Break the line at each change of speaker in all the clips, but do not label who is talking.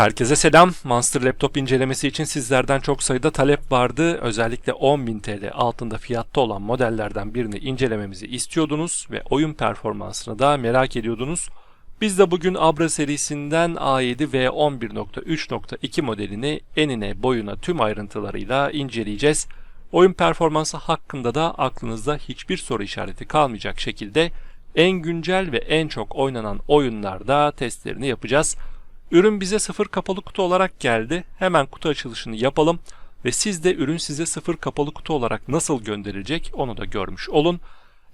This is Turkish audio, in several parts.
Herkese selam. Monster Laptop incelemesi için sizlerden çok sayıda talep vardı. Özellikle 10.000 TL altında fiyatta olan modellerden birini incelememizi istiyordunuz ve oyun performansını da merak ediyordunuz. Biz de bugün Abra serisinden A7 ve 11.3.2 modelini enine boyuna tüm ayrıntılarıyla inceleyeceğiz. Oyun performansı hakkında da aklınızda hiçbir soru işareti kalmayacak şekilde en güncel ve en çok oynanan oyunlarda testlerini yapacağız. Ürün bize sıfır kapalı kutu olarak geldi. Hemen kutu açılışını yapalım ve siz de ürün size sıfır kapalı kutu olarak nasıl gönderilecek onu da görmüş olun.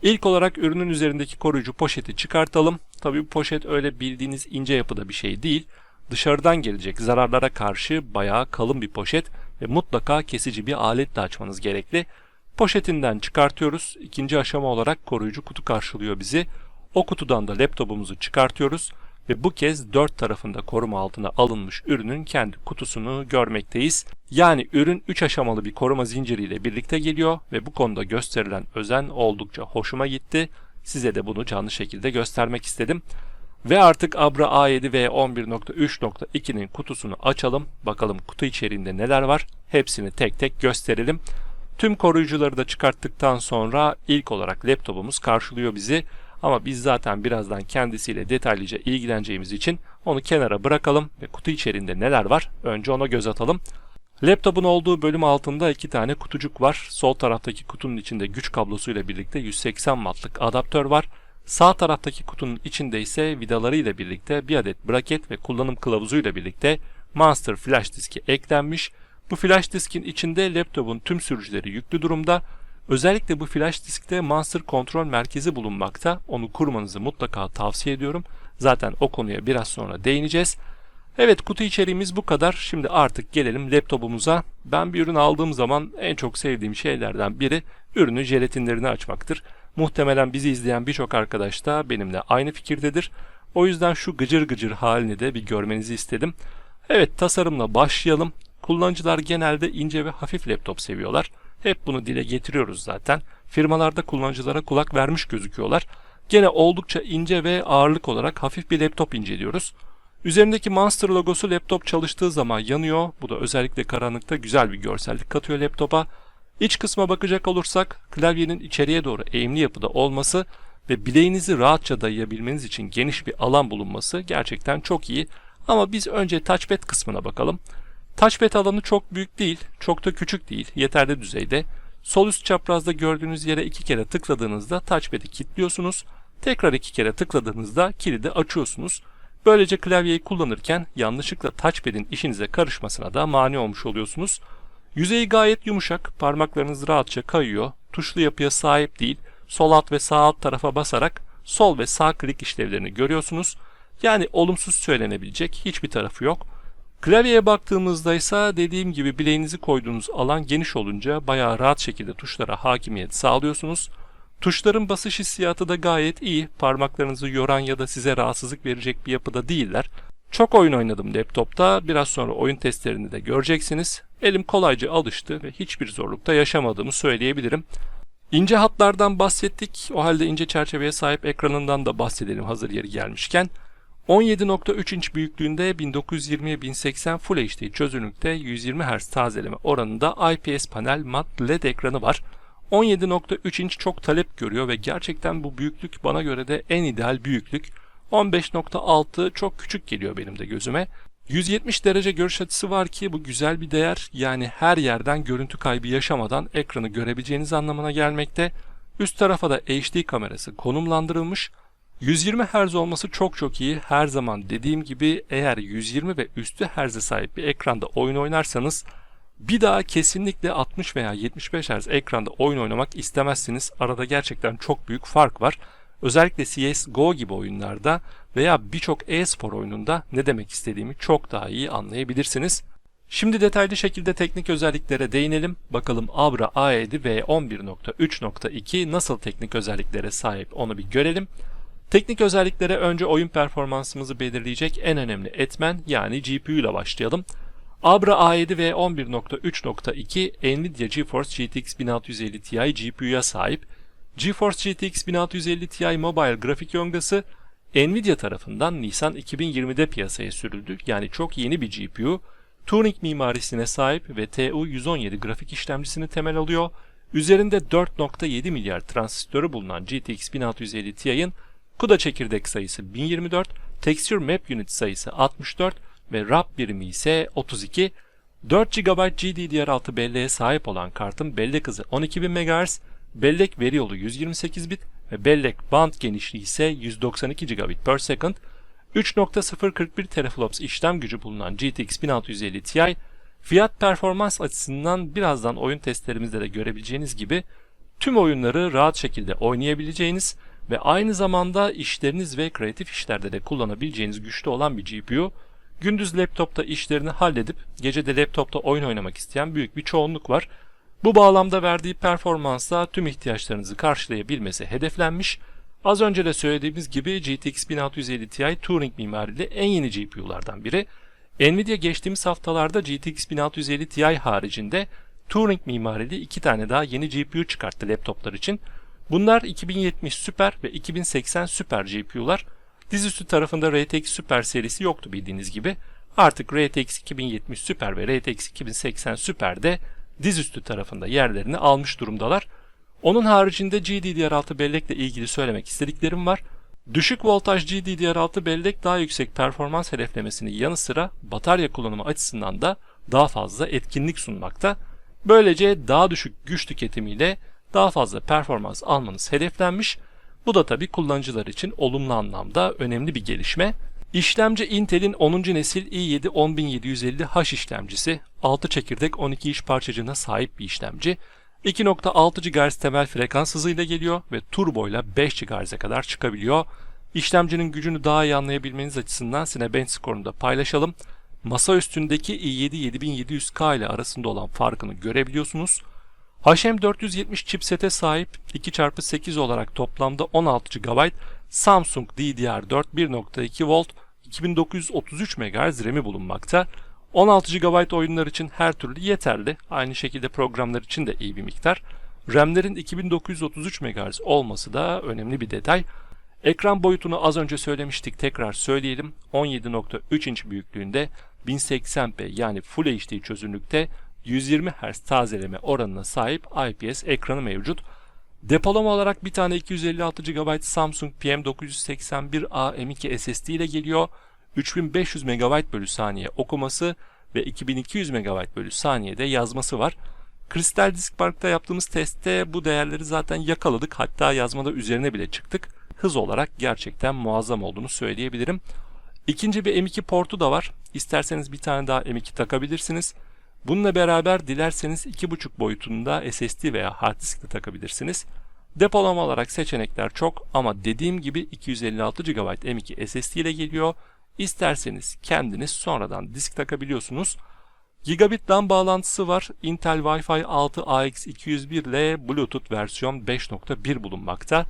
İlk olarak ürünün üzerindeki koruyucu poşeti çıkartalım. Tabii bu poşet öyle bildiğiniz ince yapıda bir şey değil. Dışarıdan gelecek zararlara karşı bayağı kalın bir poşet ve mutlaka kesici bir aletle açmanız gerekli. Poşetinden çıkartıyoruz. İkinci aşama olarak koruyucu kutu karşılıyor bizi. O kutudan da laptopumuzu çıkartıyoruz ve bu kez dört tarafında koruma altına alınmış ürünün kendi kutusunu görmekteyiz. Yani ürün 3 aşamalı bir koruma zinciriyle birlikte geliyor ve bu konuda gösterilen özen oldukça hoşuma gitti. Size de bunu canlı şekilde göstermek istedim. Ve artık Abra A7 ve 11.3.2'nin kutusunu açalım. Bakalım kutu içeriğinde neler var. Hepsini tek tek gösterelim. Tüm koruyucuları da çıkarttıktan sonra ilk olarak laptopumuz karşılıyor bizi. Ama biz zaten birazdan kendisiyle detaylıca ilgileneceğimiz için onu kenara bırakalım ve kutu içerisinde neler var önce ona göz atalım. Laptopun olduğu bölüm altında iki tane kutucuk var. Sol taraftaki kutunun içinde güç kablosuyla birlikte 180 wattlık adaptör var. Sağ taraftaki kutunun içinde ise vidaları ile birlikte bir adet braket ve kullanım kılavuzu ile birlikte Monster flash diski eklenmiş. Bu flash diskin içinde laptopun tüm sürücüleri yüklü durumda. Özellikle bu flash diskte Monster kontrol merkezi bulunmakta. Onu kurmanızı mutlaka tavsiye ediyorum. Zaten o konuya biraz sonra değineceğiz. Evet kutu içeriğimiz bu kadar. Şimdi artık gelelim laptopumuza. Ben bir ürün aldığım zaman en çok sevdiğim şeylerden biri ürünün jelatinlerini açmaktır. Muhtemelen bizi izleyen birçok arkadaş da benimle aynı fikirdedir. O yüzden şu gıcır gıcır halini de bir görmenizi istedim. Evet tasarımla başlayalım. Kullanıcılar genelde ince ve hafif laptop seviyorlar. Hep bunu dile getiriyoruz zaten. Firmalarda kullanıcılara kulak vermiş gözüküyorlar. Gene oldukça ince ve ağırlık olarak hafif bir laptop inceliyoruz. Üzerindeki Monster logosu laptop çalıştığı zaman yanıyor. Bu da özellikle karanlıkta güzel bir görsellik katıyor laptopa. İç kısma bakacak olursak klavyenin içeriye doğru eğimli yapıda olması ve bileğinizi rahatça dayayabilmeniz için geniş bir alan bulunması gerçekten çok iyi. Ama biz önce touchpad kısmına bakalım. Touchpad alanı çok büyük değil, çok da küçük değil, yeterli düzeyde. Sol üst çaprazda gördüğünüz yere iki kere tıkladığınızda touchpad'i kilitliyorsunuz. Tekrar iki kere tıkladığınızda kilidi açıyorsunuz. Böylece klavyeyi kullanırken yanlışlıkla touchpad'in işinize karışmasına da mani olmuş oluyorsunuz. Yüzeyi gayet yumuşak, parmaklarınız rahatça kayıyor, tuşlu yapıya sahip değil, sol alt ve sağ alt tarafa basarak sol ve sağ klik işlevlerini görüyorsunuz. Yani olumsuz söylenebilecek hiçbir tarafı yok. Klavyeye baktığımızda ise dediğim gibi bileğinizi koyduğunuz alan geniş olunca bayağı rahat şekilde tuşlara hakimiyet sağlıyorsunuz. Tuşların basış hissiyatı da gayet iyi. Parmaklarınızı yoran ya da size rahatsızlık verecek bir yapıda değiller. Çok oyun oynadım laptopta. Biraz sonra oyun testlerini de göreceksiniz. Elim kolayca alıştı ve hiçbir zorlukta yaşamadığımı söyleyebilirim. İnce hatlardan bahsettik. O halde ince çerçeveye sahip ekranından da bahsedelim hazır yeri gelmişken. 17.3 inç büyüklüğünde 1920x1080 Full HD çözünürlükte 120 Hz tazeleme oranında IPS panel mat LED ekranı var. 17.3 inç çok talep görüyor ve gerçekten bu büyüklük bana göre de en ideal büyüklük. 15.6 çok küçük geliyor benim de gözüme. 170 derece görüş açısı var ki bu güzel bir değer. Yani her yerden görüntü kaybı yaşamadan ekranı görebileceğiniz anlamına gelmekte. Üst tarafa da HD kamerası konumlandırılmış. 120 Hz olması çok çok iyi. Her zaman dediğim gibi eğer 120 ve üstü Hz'e sahip bir ekranda oyun oynarsanız bir daha kesinlikle 60 veya 75 Hz ekranda oyun oynamak istemezsiniz. Arada gerçekten çok büyük fark var. Özellikle CSGO gibi oyunlarda veya birçok e-spor oyununda ne demek istediğimi çok daha iyi anlayabilirsiniz. Şimdi detaylı şekilde teknik özelliklere değinelim. Bakalım Abra A7 ve 11.3.2 nasıl teknik özelliklere sahip onu bir görelim. Teknik özelliklere önce oyun performansımızı belirleyecek en önemli etmen yani GPU ile başlayalım. Abra A7 ve 11.3.2 Nvidia GeForce GTX 1650 Ti GPU'ya sahip. GeForce GTX 1650 Ti Mobile grafik yongası Nvidia tarafından Nisan 2020'de piyasaya sürüldü. Yani çok yeni bir GPU. Turing mimarisine sahip ve TU117 grafik işlemcisini temel alıyor. Üzerinde 4.7 milyar transistörü bulunan GTX 1650 Ti'nin CUDA çekirdek sayısı 1024, Texture Map Unit sayısı 64 ve RAP birimi ise 32. 4 GB GDDR6 belleğe sahip olan kartın bellek hızı 12000 MHz, bellek veri yolu 128 bit ve bellek band genişliği ise 192 gigabit per second. 3.041 teraflops işlem gücü bulunan GTX 1650 Ti, fiyat performans açısından birazdan oyun testlerimizde de görebileceğiniz gibi tüm oyunları rahat şekilde oynayabileceğiniz ve aynı zamanda işleriniz ve kreatif işlerde de kullanabileceğiniz güçlü olan bir GPU. Gündüz laptopta işlerini halledip gece de laptopta oyun oynamak isteyen büyük bir çoğunluk var. Bu bağlamda verdiği performansla tüm ihtiyaçlarınızı karşılayabilmesi hedeflenmiş. Az önce de söylediğimiz gibi GTX 1650 Ti Turing mimarili en yeni GPU'lardan biri. Nvidia geçtiğimiz haftalarda GTX 1650 Ti haricinde Turing mimarili iki tane daha yeni GPU çıkarttı laptoplar için. Bunlar 2070 Super ve 2080 Super GPU'lar. Dizüstü tarafında RTX Super serisi yoktu bildiğiniz gibi. Artık RTX 2070 Super ve RTX 2080 Super de dizüstü tarafında yerlerini almış durumdalar. Onun haricinde GDDR6 bellekle ilgili söylemek istediklerim var. Düşük voltaj GDDR6 bellek daha yüksek performans hedeflemesinin yanı sıra batarya kullanımı açısından da daha fazla etkinlik sunmakta. Böylece daha düşük güç tüketimiyle daha fazla performans almanız hedeflenmiş. Bu da tabi kullanıcılar için olumlu anlamda önemli bir gelişme. İşlemci Intel'in 10. nesil i7 10750H işlemcisi, 6 çekirdek 12 iş parçacığına sahip bir işlemci. 2.6 GHz temel frekans hızıyla geliyor ve turbo ile 5 GHz'e kadar çıkabiliyor. İşlemcinin gücünü daha iyi anlayabilmeniz açısından Cinebench skorunu da paylaşalım. Masa üstündeki i7 7700K ile arasında olan farkını görebiliyorsunuz. HM470 chipsete sahip 2x8 olarak toplamda 16 GB Samsung DDR4 1.2 volt 2933 MHz RAM'i bulunmakta. 16 GB oyunlar için her türlü yeterli. Aynı şekilde programlar için de iyi bir miktar. RAM'lerin 2933 MHz olması da önemli bir detay. Ekran boyutunu az önce söylemiştik tekrar söyleyelim. 17.3 inç büyüklüğünde 1080p yani Full HD çözünürlükte 120 Hz tazeleme oranına sahip IPS ekranı mevcut. Depolama olarak bir tane 256 GB Samsung PM981A M2 SSD ile geliyor. 3500 MB bölü saniye okuması ve 2200 MB bölü saniyede yazması var. Kristal Disk Park'ta yaptığımız testte bu değerleri zaten yakaladık. Hatta yazmada üzerine bile çıktık. Hız olarak gerçekten muazzam olduğunu söyleyebilirim. İkinci bir M2 portu da var. İsterseniz bir tane daha M2 takabilirsiniz. Bununla beraber dilerseniz 2.5 boyutunda SSD veya hard disk de takabilirsiniz. Depolama olarak seçenekler çok ama dediğim gibi 256 GB M2 SSD ile geliyor. İsterseniz kendiniz sonradan disk takabiliyorsunuz. Gigabit LAN bağlantısı var. Intel Wi-Fi 6 AX201 ile Bluetooth versiyon 5.1 bulunmakta.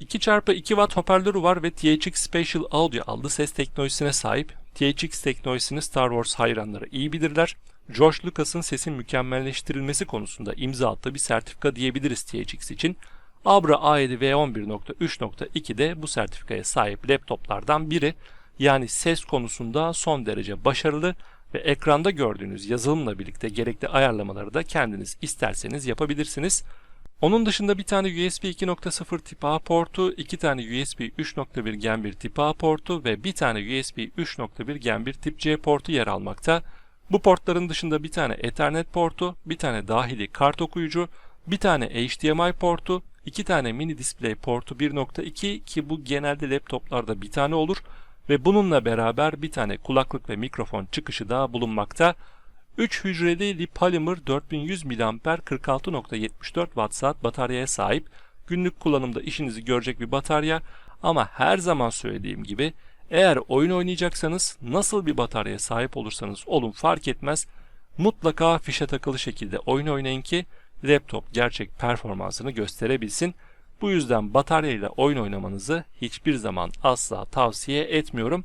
2x2 Watt hoparlörü var ve THX Spatial Audio adlı ses teknolojisine sahip. THX teknolojisini Star Wars hayranları iyi bilirler. George Lucas'ın sesin mükemmelleştirilmesi konusunda imza attığı bir sertifika diyebiliriz THX için. Abra A7 V11.3.2 de bu sertifikaya sahip laptoplardan biri. Yani ses konusunda son derece başarılı ve ekranda gördüğünüz yazılımla birlikte gerekli ayarlamaları da kendiniz isterseniz yapabilirsiniz. Onun dışında bir tane USB 2.0 tip A portu, iki tane USB 3.1 Gen 1 tip A portu ve bir tane USB 3.1 Gen 1 tip C portu yer almakta. Bu portların dışında bir tane Ethernet portu, bir tane dahili kart okuyucu, bir tane HDMI portu, iki tane mini display portu 1.2 ki bu genelde laptoplarda bir tane olur ve bununla beraber bir tane kulaklık ve mikrofon çıkışı da bulunmakta. 3 hücreli Lipolymer 4100 mAh 46.74 Watt bataryaya sahip. Günlük kullanımda işinizi görecek bir batarya ama her zaman söylediğim gibi eğer oyun oynayacaksanız nasıl bir bataryaya sahip olursanız olun fark etmez. Mutlaka fişe takılı şekilde oyun oynayın ki laptop gerçek performansını gösterebilsin. Bu yüzden bataryayla oyun oynamanızı hiçbir zaman asla tavsiye etmiyorum.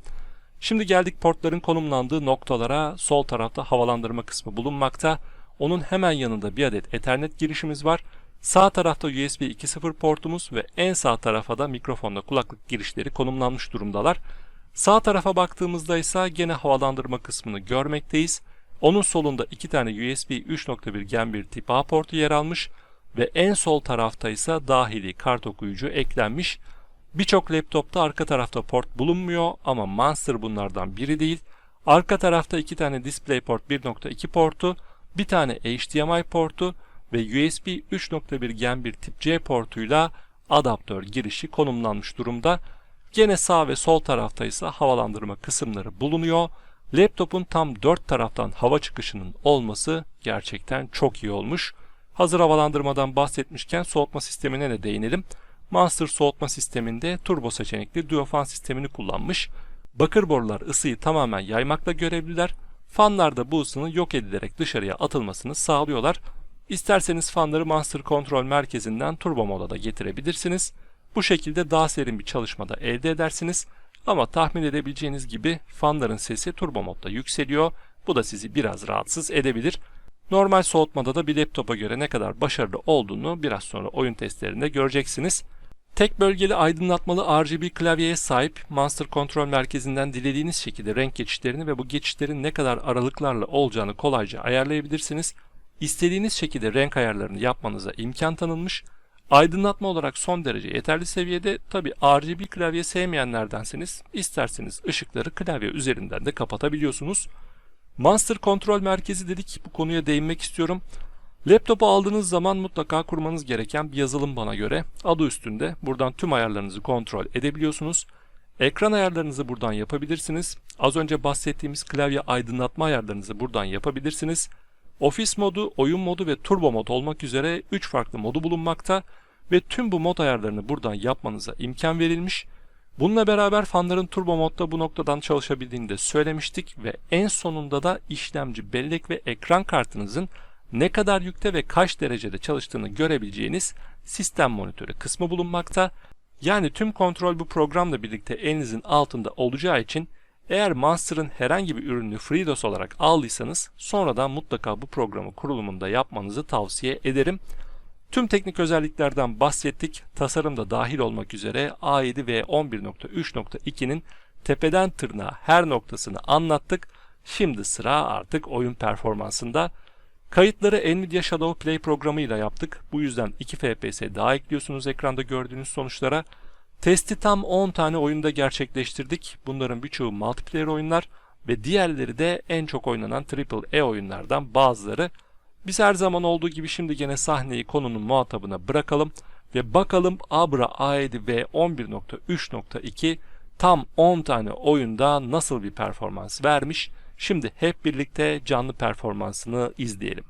Şimdi geldik portların konumlandığı noktalara. Sol tarafta havalandırma kısmı bulunmakta. Onun hemen yanında bir adet Ethernet girişimiz var. Sağ tarafta USB 2.0 portumuz ve en sağ tarafa da mikrofonla kulaklık girişleri konumlanmış durumdalar. Sağ tarafa baktığımızda ise gene havalandırma kısmını görmekteyiz. Onun solunda iki tane USB 3.1 Gen 1 tip A portu yer almış ve en sol tarafta ise dahili kart okuyucu eklenmiş. Birçok laptopta arka tarafta port bulunmuyor ama Monster bunlardan biri değil. Arka tarafta iki tane DisplayPort 1.2 portu, bir tane HDMI portu ve USB 3.1 Gen 1 tip C portuyla adaptör girişi konumlanmış durumda. Gene sağ ve sol tarafta ise havalandırma kısımları bulunuyor. Laptopun tam dört taraftan hava çıkışının olması gerçekten çok iyi olmuş. Hazır havalandırmadan bahsetmişken soğutma sistemine de değinelim. Monster soğutma sisteminde turbo seçenekli duofan sistemini kullanmış. Bakır borular ısıyı tamamen yaymakla görevliler. Fanlar da bu ısının yok edilerek dışarıya atılmasını sağlıyorlar. İsterseniz fanları Monster kontrol merkezinden turbo moda da getirebilirsiniz. Bu şekilde daha serin bir çalışmada elde edersiniz. Ama tahmin edebileceğiniz gibi fanların sesi turbo modda yükseliyor. Bu da sizi biraz rahatsız edebilir. Normal soğutmada da bir laptopa göre ne kadar başarılı olduğunu biraz sonra oyun testlerinde göreceksiniz. Tek bölgeli aydınlatmalı RGB klavyeye sahip Monster kontrol merkezinden dilediğiniz şekilde renk geçişlerini ve bu geçişlerin ne kadar aralıklarla olacağını kolayca ayarlayabilirsiniz. İstediğiniz şekilde renk ayarlarını yapmanıza imkan tanınmış. Aydınlatma olarak son derece yeterli seviyede. Tabi RGB klavye sevmeyenlerdenseniz isterseniz ışıkları klavye üzerinden de kapatabiliyorsunuz. Monster kontrol merkezi dedik. Bu konuya değinmek istiyorum. Laptopu aldığınız zaman mutlaka kurmanız gereken bir yazılım bana göre. Adı üstünde. Buradan tüm ayarlarınızı kontrol edebiliyorsunuz. Ekran ayarlarınızı buradan yapabilirsiniz. Az önce bahsettiğimiz klavye aydınlatma ayarlarınızı buradan yapabilirsiniz. Ofis modu, oyun modu ve turbo mod olmak üzere 3 farklı modu bulunmakta ve tüm bu mod ayarlarını buradan yapmanıza imkan verilmiş. Bununla beraber fanların turbo modda bu noktadan çalışabildiğini de söylemiştik ve en sonunda da işlemci, bellek ve ekran kartınızın ne kadar yükte ve kaç derecede çalıştığını görebileceğiniz sistem monitörü kısmı bulunmakta. Yani tüm kontrol bu programla birlikte elinizin altında olacağı için eğer Monster'ın herhangi bir ürünü FreeDOS olarak aldıysanız sonradan mutlaka bu programı kurulumunda yapmanızı tavsiye ederim. Tüm teknik özelliklerden bahsettik. Tasarımda dahil olmak üzere A7 ve 11.3.2'nin tepeden tırnağa her noktasını anlattık. Şimdi sıra artık oyun performansında. Kayıtları Nvidia Shadow Play programıyla yaptık. Bu yüzden 2 FPS daha ekliyorsunuz ekranda gördüğünüz sonuçlara. Testi tam 10 tane oyunda gerçekleştirdik. Bunların birçoğu multiplayer oyunlar ve diğerleri de en çok oynanan AAA oyunlardan bazıları. Biz her zaman olduğu gibi şimdi gene sahneyi konunun muhatabına bırakalım ve bakalım Abra A7 ve 11.3.2 tam 10 tane oyunda nasıl bir performans vermiş. Şimdi hep birlikte canlı performansını izleyelim.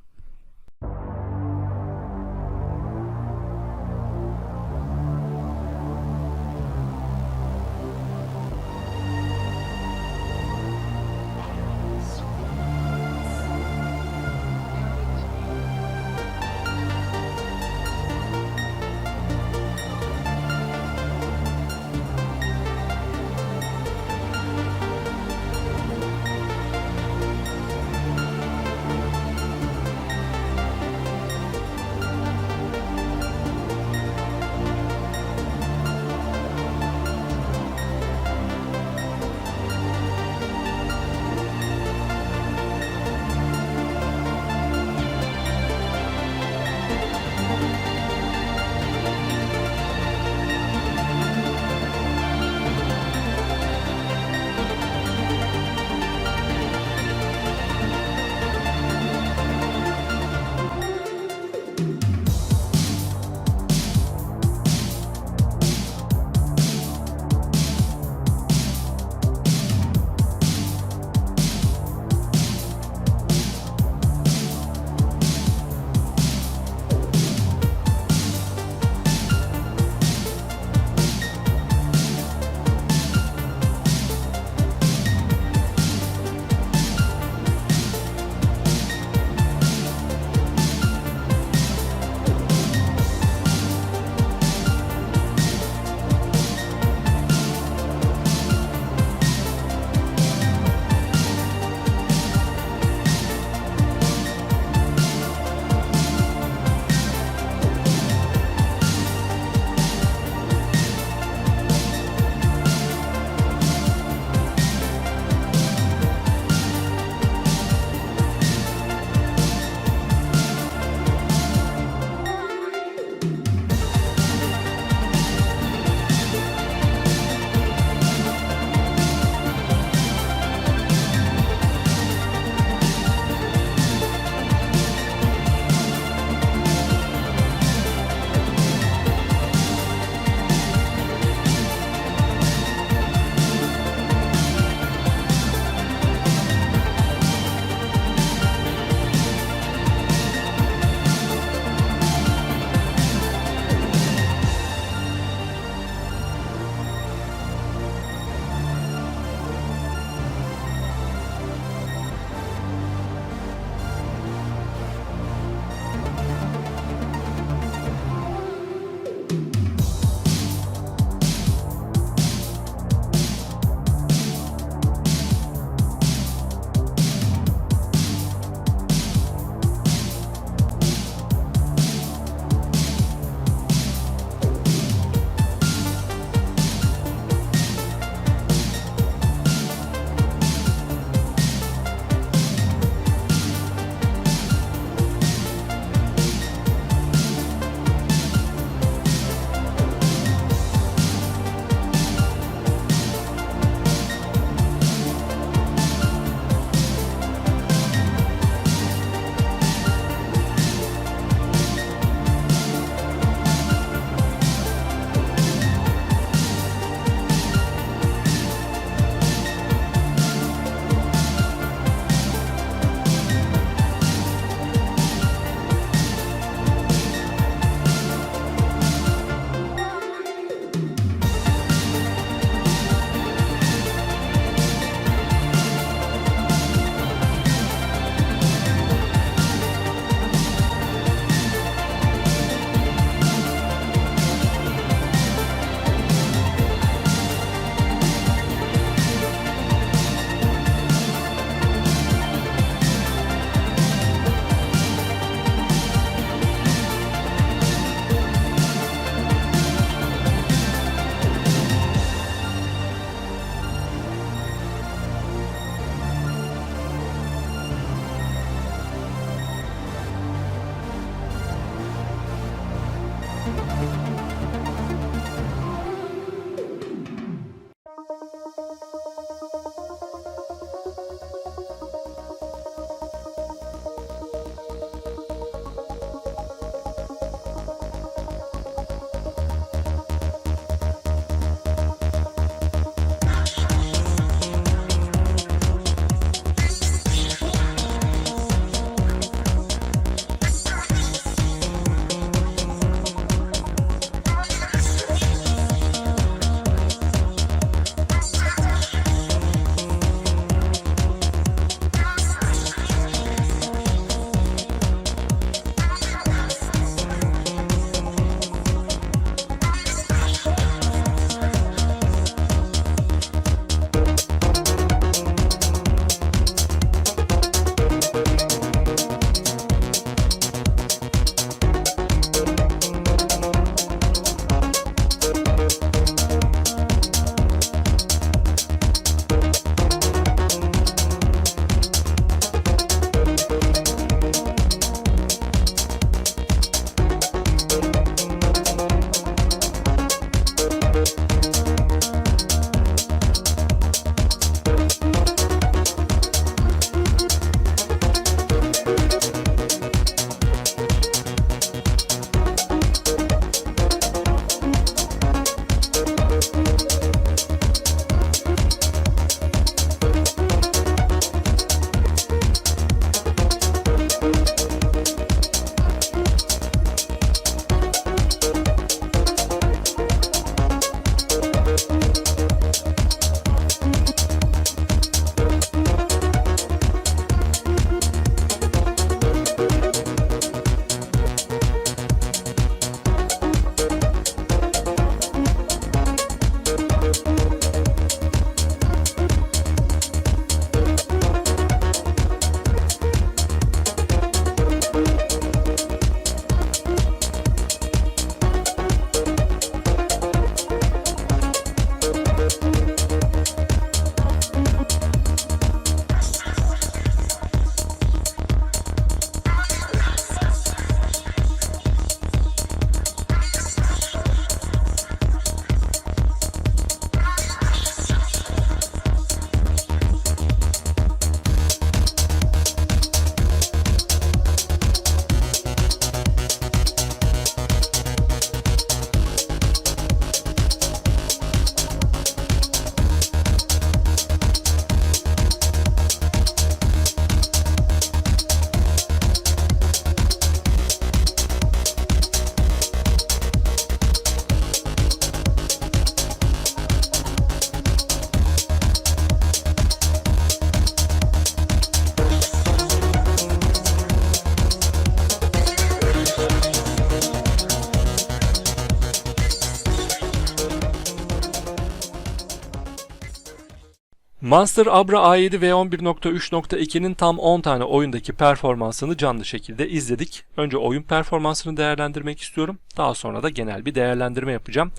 Monster Abra A7 V11.3.2'nin tam 10 tane oyundaki performansını canlı şekilde izledik. Önce oyun performansını değerlendirmek istiyorum. Daha sonra da genel bir değerlendirme yapacağım.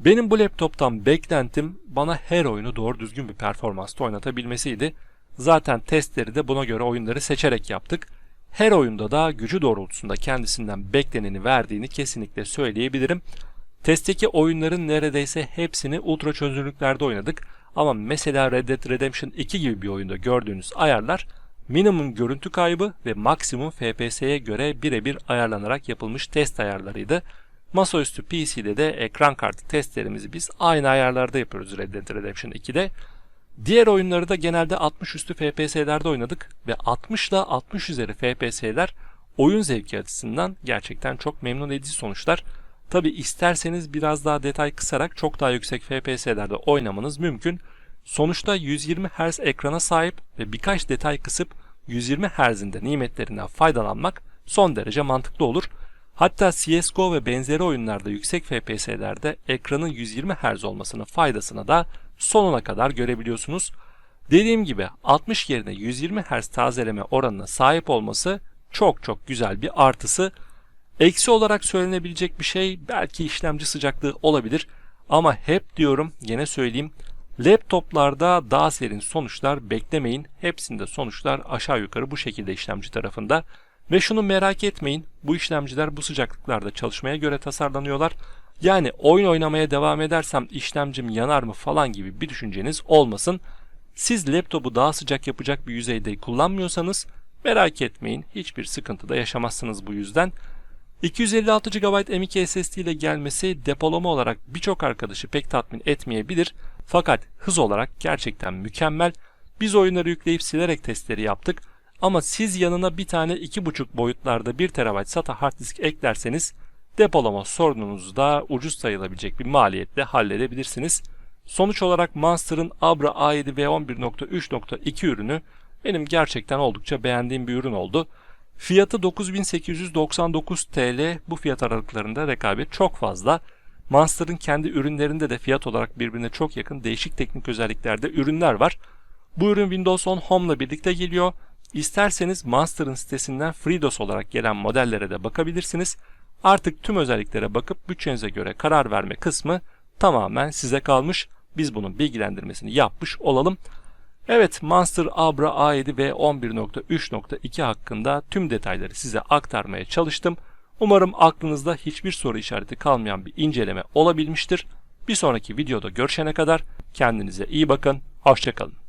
Benim bu laptoptan beklentim bana her oyunu doğru düzgün bir performansta oynatabilmesiydi. Zaten testleri de buna göre oyunları seçerek yaptık. Her oyunda da gücü doğrultusunda kendisinden bekleneni verdiğini kesinlikle söyleyebilirim. Testteki oyunların neredeyse hepsini ultra çözünürlüklerde oynadık. Ama mesela Red Dead Redemption 2 gibi bir oyunda gördüğünüz ayarlar minimum görüntü kaybı ve maksimum FPS'ye göre birebir ayarlanarak yapılmış test ayarlarıydı. Masaüstü PC'de de ekran kartı testlerimizi biz aynı ayarlarda yapıyoruz Red Dead Redemption 2'de. Diğer oyunları da genelde 60 üstü FPS'lerde oynadık ve 60 ile 60 üzeri FPS'ler oyun zevki açısından gerçekten çok memnun edici sonuçlar. Tabi isterseniz biraz daha detay kısarak çok daha yüksek FPS'lerde oynamanız mümkün. Sonuçta 120 Hz ekrana sahip ve birkaç detay kısıp 120 Hz'in de nimetlerinden faydalanmak son derece mantıklı olur. Hatta CSGO ve benzeri oyunlarda yüksek FPS'lerde ekranın 120 Hz olmasının faydasını da sonuna kadar görebiliyorsunuz. Dediğim gibi 60 yerine 120 Hz tazeleme oranına sahip olması çok çok güzel bir artısı. Eksi olarak söylenebilecek bir şey belki işlemci sıcaklığı olabilir ama hep diyorum gene söyleyeyim laptoplarda daha serin sonuçlar beklemeyin. Hepsinde sonuçlar aşağı yukarı bu şekilde işlemci tarafında. Ve şunu merak etmeyin, bu işlemciler bu sıcaklıklarda çalışmaya göre tasarlanıyorlar. Yani oyun oynamaya devam edersem işlemcim yanar mı falan gibi bir düşünceniz olmasın. Siz laptopu daha sıcak yapacak bir yüzeyde kullanmıyorsanız merak etmeyin hiçbir sıkıntı da yaşamazsınız bu yüzden. 256 GB M.2 SSD ile gelmesi depolama olarak birçok arkadaşı pek tatmin etmeyebilir. Fakat hız olarak gerçekten mükemmel. Biz oyunları yükleyip silerek testleri yaptık. Ama siz yanına bir tane 2.5 boyutlarda 1 TB SATA hard disk eklerseniz depolama sorununuzu da ucuz sayılabilecek bir maliyetle halledebilirsiniz. Sonuç olarak Monster'ın Abra A7 V11.3.2 ürünü benim gerçekten oldukça beğendiğim bir ürün oldu. Fiyatı 9899 TL. Bu fiyat aralıklarında rekabet çok fazla. Monster'ın kendi ürünlerinde de fiyat olarak birbirine çok yakın değişik teknik özelliklerde ürünler var. Bu ürün Windows 10 Home ile birlikte geliyor. İsterseniz Monster'ın sitesinden FreeDOS olarak gelen modellere de bakabilirsiniz. Artık tüm özelliklere bakıp bütçenize göre karar verme kısmı tamamen size kalmış. Biz bunun bilgilendirmesini yapmış olalım. Evet Monster Abra A7 ve 11.3.2 hakkında tüm detayları size aktarmaya çalıştım. Umarım aklınızda hiçbir soru işareti kalmayan bir inceleme olabilmiştir. Bir sonraki videoda görüşene kadar kendinize iyi bakın, hoşçakalın.